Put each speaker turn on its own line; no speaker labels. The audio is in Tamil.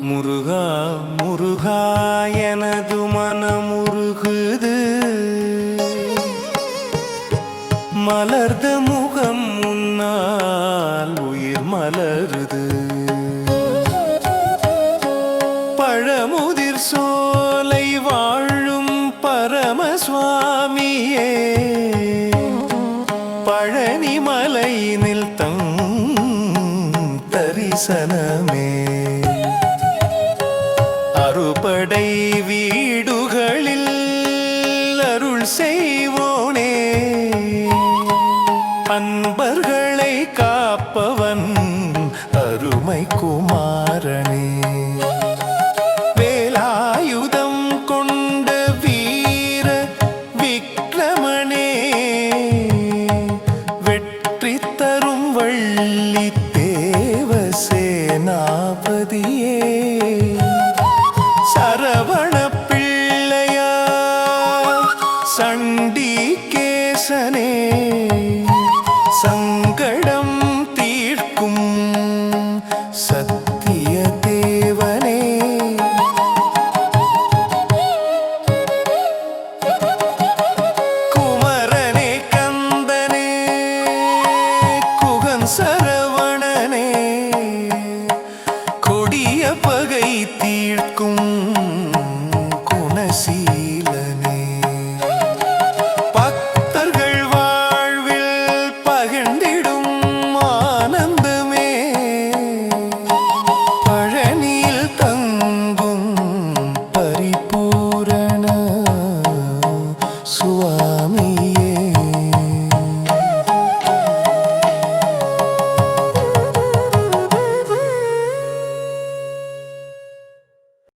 முருகா முருகா எனது மனமுருகுது. மலர்ந்த முகம் முன்னால் உயிர் மலருது. பழமுதிர் சோலை வாழும் பரமசுவாமியே. பழனி மலையினில் தம் தரிசனமே. அறுபடை வீடுகளில் அருள் செய்வோனே. அன்பர்களை காப்பவன் அருமை குமாரனே. சண்டி கேசனே சங்கடம் தீர்க்கும் சத்திய தேவனே குமரனே கந்தனே குகன் சரவணனே கொடிய பகை தீர்க்கும்